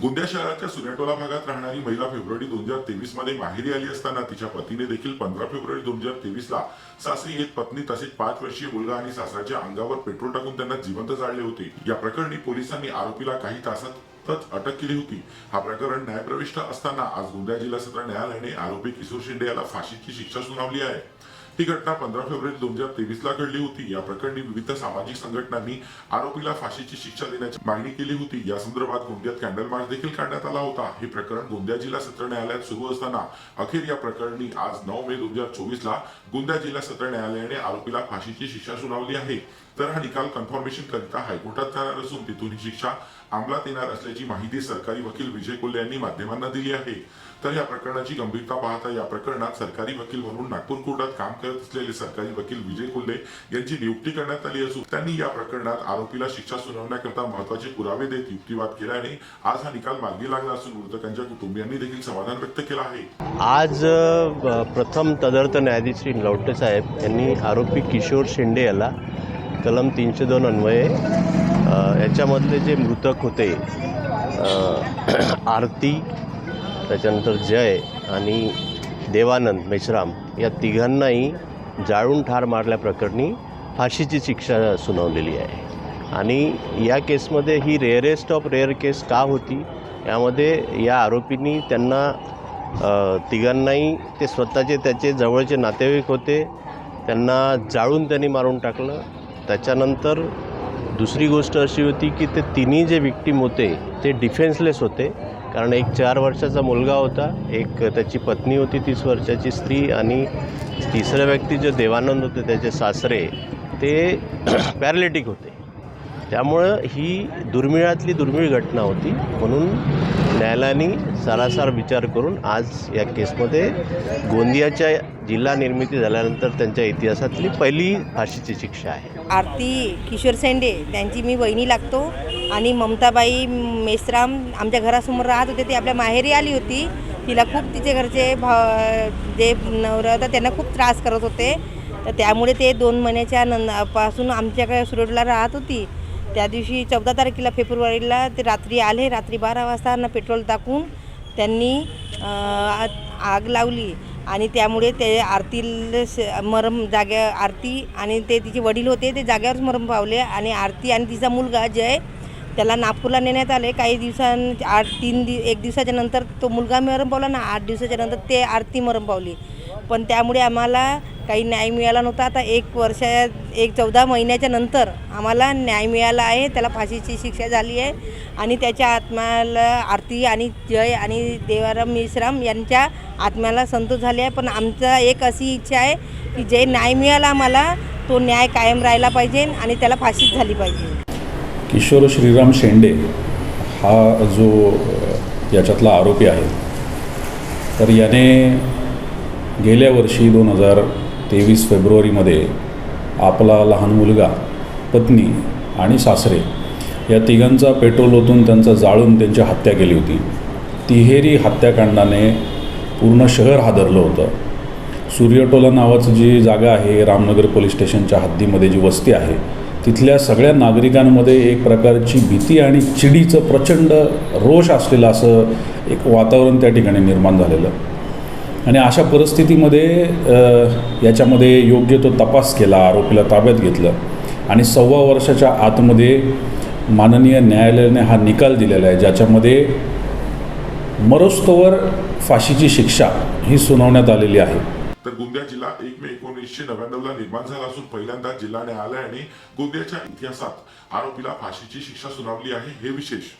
गोंदिया शहराच्या सुर्याटोला भागात राहणारी महिला फेब्रुवारी दोन हजार तेवीसमध्ये माहेरी आली असताना तिच्या पतीने देखील पंधरा फेब्रुवारी दोन हजार तेवीस ला सासरी एक पत्नी तसेच पाच वर्षीय मुलगा आणि सासऱ्याच्या अंगावर पेट्रोल टाकून त्यांना जिवंत जाळले होते. या प्रकरणी पोलिसांनी आरोपीला काही तासातच अटक केली होती. हा प्रकरण न्यायप्रविष्ट असताना आज गोंदिया जिल्हा सत्र न्यायालयाने आरोपी किशोर शिंदे याला फाशीची शिक्षा सुनावली आहे. ही घटना पंधरा फेब्रुवारी दोन हजार तेवीस ला घडली होती. या प्रकरणी विविध सामाजिक संघटनांनी आरोपीला फाशीची शिक्षा देण्याची मागणी केली होती. या संदर्भात गोंदियात कॅन्डल मार्च देखील काढण्यात आला होता. हे प्रकरण गोंदिया जिल्हा सत्र न्यायालयात सुरू असताना अखेर या प्रकरणी आज नऊ मे दोन हजार चोवीस ला गोंदिया जिल्हा सत्र न्यायालयाने आरोपीला फाशीची शिक्षा सुनावली आहे. तर हा निकाल कन्फर्मेशन करिता हायकोर्टात जाणार असून तिथून ही शिक्षा अंमलात येणार असल्याची माहिती सरकारी वकील विजय कोल्हे यांनी माध्यमांना दिली आहे. तर या प्रकरणाची गंभीरता पाहता या प्रकरणात सरकारी वकील म्हणून नागपूर कोर्टात काम करत असलेले सरकारी वकील विजय कुल्ले यांची नियुक्ती करण्यात आली असून त्यांनी या प्रकरणात आरोपीला शिक्षा सुनावण्याकरता महत्त्वाचे पुरावे देत युक्तिवाद केल्याने आज हा निकाल मागे लागला असून मृतकांच्या कुटुंबियांनी देखील समाधान व्यक्त केलं आहे. आज प्रथम तदर्थ न्यायाधीश श्री लवटे साहेब यांनी आरोपी किशोर शेंडे याला कलम तीनशे दोन अन्वये याच्यामधले जे मृतक होते आरती त्याच्यानंतर जय आणि देवानंद मेश्राम या तिघांनाही जाळून ठार मारल्याप्रकरणी फाशीची शिक्षा सुनावलेली आहे. आणि या केसमध्ये ही रेअरेस्ट ऑफ रेअर केस का होती? यामध्ये या आरोपींनी त्यांना तिघांनाही ते स्वतःचे त्याचे जवळचे नातेवाईक होते. त्यांना जाळून त्यांनी मारून टाकलं. त्याच्यानंतर दुसरी गोष्ट अशी होती की ते तिन्ही जे विक्टीम होते ते डिफेन्सलेस होते. कारण एक चार वर्षाचा मुलगा होता एक त्याची पत्नी होती तीस वर्षाची स्त्री आणि तिसऱ्या व्यक्ती जे देवानंद होते त्याचे सासरे ते पॅरालिटिक होते. त्यामुळं ही दुर्मिळातली दुर्मिळ घटना होती. म्हणून न्यायालयाने सारासार विचार करून आज या केसमध्ये गोंदियाच्या जिल्हा निर्मिती झाल्यानंतर त्यांच्या इतिहासातली पहिली फाशीची शिक्षा आहे. आरती किशोर सेंडे त्यांची मी वहिनी लागतो आणि ममताबाई मेश्राम आमच्या घरासमोर राहत होते ती आपल्या माहेरी आली होती. तिला खूप तिचे घरचे भा जे नवरा होता त्यांना खूप त्रास करत होते. तर त्यामुळे ते दोन महिन्याच्या नं पासून आमच्याकडे सुरतला राहत होती. त्या दिवशी चौदा तारखेला फेब्रुवारीला ते रात्री आले रात्री बारा वाजताना पेट्रोल टाकून त्यांनी आ- आग लावली आणि त्यामुळे ते आरतीला स- मरम जाग्या आरती आणि ते तिचे वडील होते ते जाग्यावरच मरम पावले आणि आरती आणि तिचा मुलगा जय त्याला नागपूरला नेण्यात आले. काही दिवसां आठ तीन दि एक दिवसाच्या नंतर तो मुलगा मरम पावला ना आठ दिवसाच्या नंतर ते आरती मरम पावली. पण त्यामुळे आम्हाला काही न्याय मिळाला नव्हता. आता एक वर्षा एक चौदा महिन्याच्या नंतर आम्हाला न्याय मिळाला आहे. त्याला फाशीची शिक्षा झाली आहे. आणि त्याच्या आत्म्याला आरती आणि जय आणि देवाराम मिश्राम यांच्या आत्म्याला संतोष झाले आहे. पण आमचा एक अशी इच्छा आहे की जे न्याय मिळाला आम्हाला तो न्याय कायम राहिला पाहिजे आणि त्याला फाशीच झाली पाहिजे. किशोर श्रीराम शेंडे हा जो याच्यातला आरोपी आहे तर याने गेल्या वर्षी दोन हजार तेवीस फेब्रुवारीमध्ये आपला लहान मुलगा पत्नी आणि सासरे या तिघांचा पेट्रोल ओतून त्यांचा जाळून त्यांची हत्या केली होती. तिहेरी हत्याकांडाने पूर्ण शहर हादरलं होतं. सूर्यटोला नावाचं जी जागा आहे रामनगर पोलीस स्टेशनच्या हद्दीमध्ये जी वस्ती आहे तिथल्या सगळ्या नागरिकांमध्ये एक प्रकारची भीती आणि चिडीचं प्रचंड रोष असलेलं असं एक वातावरण त्या ठिकाणी निर्माण झालेलं. आणि अशा परिस्थितीमध्ये याच्यामध्ये योग्य तो तपास केला आरोपीला ताब्यात घेतलं. आणि सव्वा वर्षाच्या आतमध्ये माननीय न्यायालयाने हा निकाल दिलेला आहे ज्याच्यामध्ये मरोस्तोवर फाशीची शिक्षा ही सुनावण्यात आलेली आहे. तर गोंदिया जिल्हा एक मे एकोणीसशे नव्याण्णवला निर्माण झाला असून पहिल्यांदा जिल्हा न्यायालयाने गोंदियाच्या इतिहासात आरोपीला फाशीची शिक्षा सुनावली आहे हे विशेष.